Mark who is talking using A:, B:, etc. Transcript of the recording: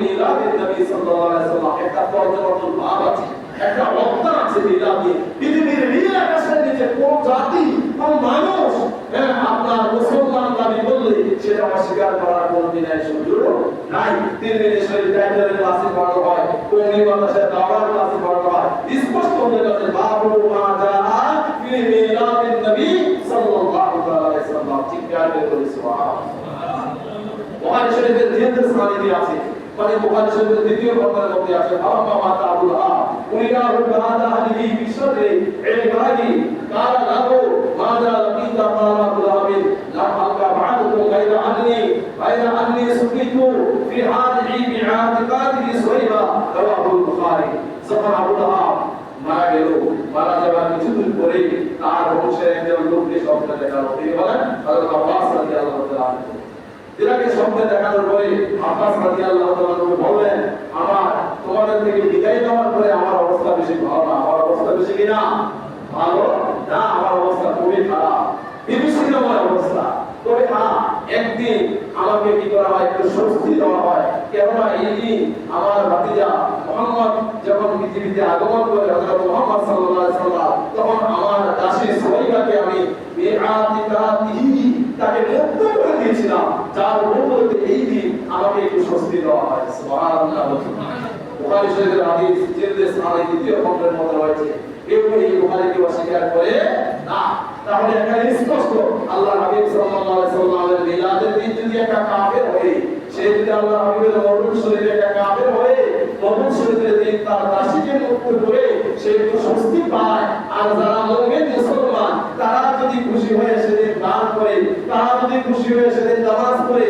A: মিলাদের নবী সাল্লাল্লাহু আলাইহি সাল্লাম একটা পর্যবেক্ষণ ভাব আছে একটা অবদান আছে মিলাদে। পৃথিবীর নীল আকাশের নিচে কোন জাতি কোন মানুষ হ্যাঁ আপনার মুসলমান দাবি বললে সেটা অস্বীকার করার কোনো দিন সুযোগ নাই। তিন দিনের শরীর টাইটেলের ক্লাসে পড়ানো হয় কৌমি বাতাসের দাওয়ার ক্লাসে পড়ানো হয়। স্পষ্ট হয়ে গেছে বাবু মা যা ফি মিলাদিন নবী সাল্লাল্লাহু আলাইহি সাল্লাম ঠিক করে সুবহানাল্লাহ। বুখারী শরীফের দ্বিতীয় স্থানে আছে মানে বুখারী শরীফের দ্বিতীয় খণ্ডের মধ্যে আছে আম্মা মাতা আবুল্লাহ উনিরাহু বাদা মারা গেল, মারা যাওয়ার কিছুদিন পরে তার বংশের একজন লোককে স্বপ্নে দেখা হলো তিনি বলেন, হযরত আব্বাস রাদিয়াল্লাহু এটাকে স্বপ্নে দেখানোর পরে আব্বাস রাদিয়াল্লাহু তাআলা বললেন, আমার, তোমাদের থেকে বিদায় নেওয়ার পরে আমার অবস্থা বেশি ভালো না। আমার অবস্থা বেশি কি না ভালো? না, আমার অবস্থা খুবই খারাপ। অবস্থা। তবে হ্যাঁ একদিন আমাকে কি করা হয়? একটু স্বস্তি দেওয়া হয়। কেননা এই দিন আমার ভাতিজা মোহাম্মদ যখন পৃথিবীতে আগমন করে হযরত মুহাম্মদ তখন আমার দাসী আমি তাকে মুক্ত যার মুক্ততে এই দিন আমাকে একটু স্বস্তি দেওয়া হয়। বুখারী শরীফের হাদিস জিলদে সালে দ্বিতীয় খণ্ডের মধ্যে রয়েছে, কেউ এই বুখারীকে অস্বীকার করে, না, তাহলে এখানে স্পষ্ট আল্লাহ হাবিব সাল্লাল্লাহু মিলাদের দিন যদি একটা কাফের হয়, সে যদি আল্লাহ হাবিবের মরহুম শরীরে একটা কাফের হয় মরহুম শরীরের দিন তার দাসীকে মুক্ত করে, সে একটু স্বস্তি পায়। আর যারা মুমিন মুসলমান, তারা যদি খুশি হয়ে সেদিন দান করে তারা যদি খুশি হয়ে সেদিন নামাজ পড়ে